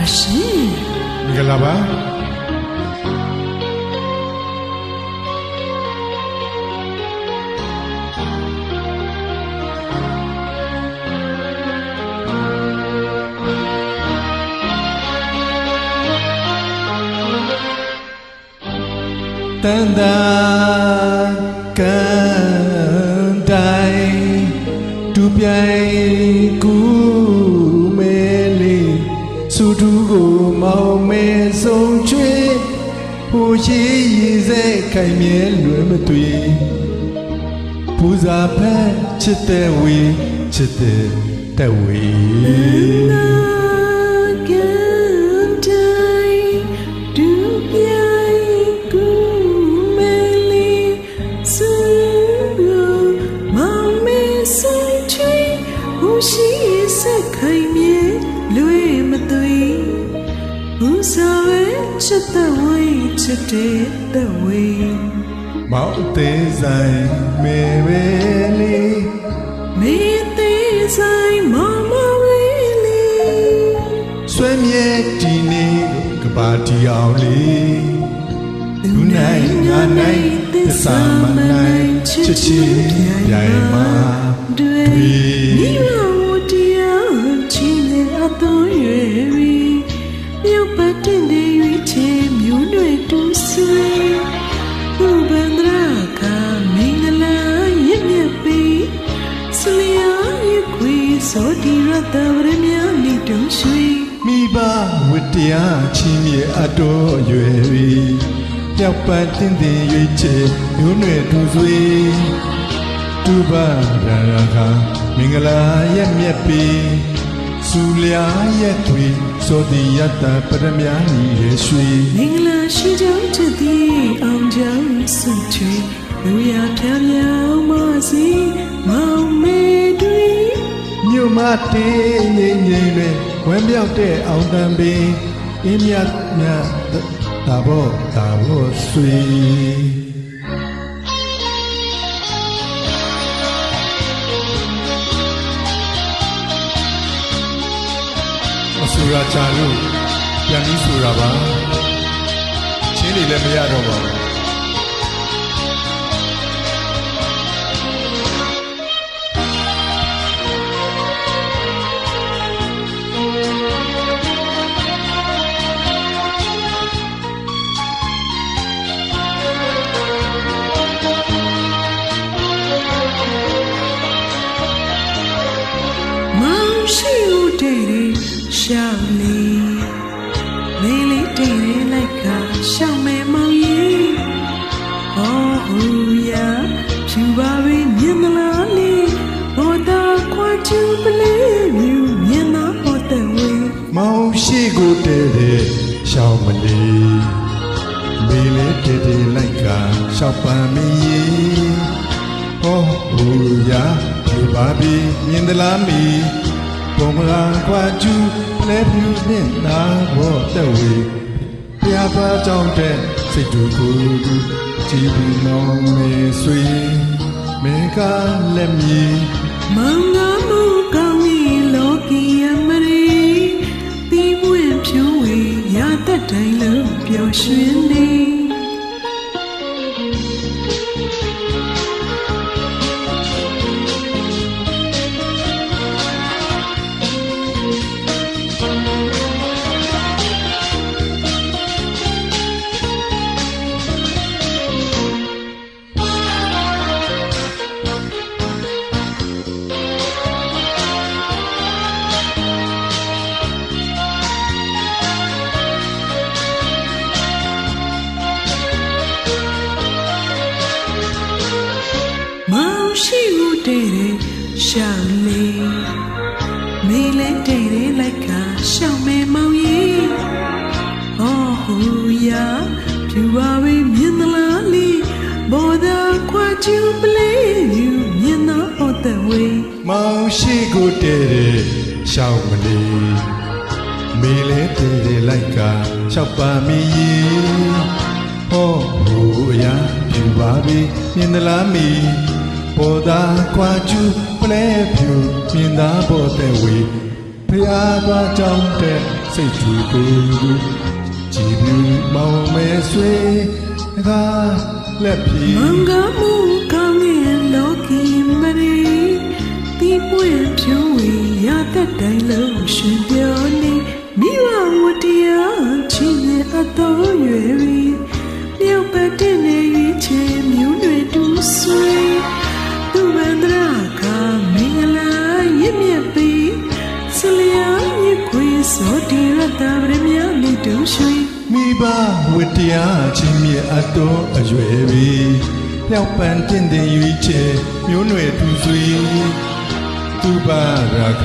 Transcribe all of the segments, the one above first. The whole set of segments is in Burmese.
ပါရှင် ဟိုရှိရည်စဲခိုင်မြဲလွယ်မသွေပူဇာဖက်ချစ်တဲ့ဝေချစ်တဲ့တဲ့ဝေနာကံတိုင်းဒူပြိုင်ကူမဲလေးစုရောမောင်မဲဆိုင်ချီဟူရှိစက်ခိုင်မြဲလွေမသွေ ဘူးစားပဲချစ်တဲ့ဝေချစ်တဲ့ဝေမောင်သေးဆိုင်မေပဲလေးမေသေးဆိုင်မမဝေးလေးဆွေမြဲဒီနေ့ကဘာတီအောင်လေးလူနိုင်ငါနိုင်သစ္စာမနိုင်ချစ်ချစ်ရိုင်မာတွေ ရွှေမိဘဝတ္တရားချင်းမြေအတော်ရွယ်ပြီးပြောက်ပတ်တင်တင်ရွေးချယ်မျိုးနွယ်သူဆွေတူပါရရခာမင်္ဂလာရဲ့မြတ်ပြီးစူလျာရဲ့သွေစောတိယတပရမညာရဲ့ရွှေမင်္ဂလာရှိကြောင်းချစ်သည်အောင်ကြောင်းဆုချွေလူရဖြာဖြာမစီမောင်မေတွေမြို့မတေးငိမ့်ငိမ့်နဲ့ ဝမ်းပြောက်တဲ့အောင်တန်ပင်အင်းမြတ်မြတ်တာဘောတာဘောဆွေအဆူရာချာလို့ပြန်ပြီးဆိုတာပါချင်းတွေလည်းမရတော့ပါဘူး တဲ့တဲ့ရှောက်လေးလေးလေးတဲ့တဲ့လိုက်ကရှောက်မဲမောင်ကြီးဟောဟူယာဖြူပါပဲမြင်မလားလေးဘောတာခွာချူပလေးမြူမြင်နာဟောတဲ့ဝေမောင်ရှိကိုတဲတဲ့ရှောင်းမလီမေးလေတဲတဲလိုက်ကရှောက်ပန်မီဟောဟူရာဒီပါပြီမြင်သလားမီ ပုံမလာကွာကျူလဲပြူနဲ့နာဘောတဲ့ဝေပြာပါကြောင့်တဲ့စိတ်တူကိုယ်တူကြည်ပြီးမောင်မေဆွေမေကလက်မီမင်္ဂမှုကောင်းဤလောကီယမရီတီးပွင့်ဖြိုးဝေရတတ်တိုင်းလုံးပျော်ရွှင် ရှောင်းလေးမေးလဲတဲ့တဲ့လိုက်ကရှောင်းမဲမောင်ကြီးဟောဟူယာဖြူပါဝေးမြင်သလားလေးဘောသာခွာချူပလေးယူမြင်နာဟောတဲ့ဝေးမောင်ရှိကိုတဲတဲ့ရှောင်းမလီမေးလေတဲတဲ့လိုက်ကရှောက်ပါမီဟောဟူအရာဖြူပါပြီမြင်သလားမီ ပေါ်သာခွာကျူပလဲဖြူမြင်သာပေါ်တဲ့ဝေဖျားသွားကြောင်းတဲ့စိတ်သူကိုယ်သူကြည်ပြူမောင်မဲဆွေကလက်ဖြီမင်္ဂမှုကောင်းငင်လောကီမရီဒီပွင့်ဖြူဝေရတတ်တိုင်းလုံးရှင်ပြောနေမိဘဝတရားချင်းရဲ့အတော် ခွေစောတီရတာဗရမယလေးတူရွှေမိဘဝတ္တရားချင်းမြတ်အတော်အရွယ်ပြီလျှောက်ပန်တင့်တယ်ရွေးချယ်မျိုးနွယ်သူဆွေသူပါရာခ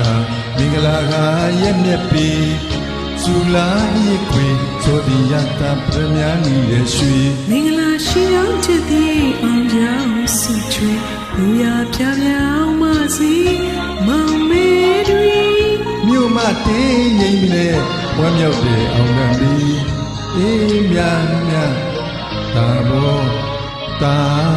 မင်္ဂလာကရက်မြက်ပြီဇူလာမြစ်ခွေသောတိယတာပရမဏီရဲ့ရွှေမင်္ဂလာရှိအောင်ချစ်သည်အောင်ကြောင့် တင်းငိမ့်နေဝမ်းမြောက်တဲ့အောင်ရမီအေးမြမြတာဘောတာ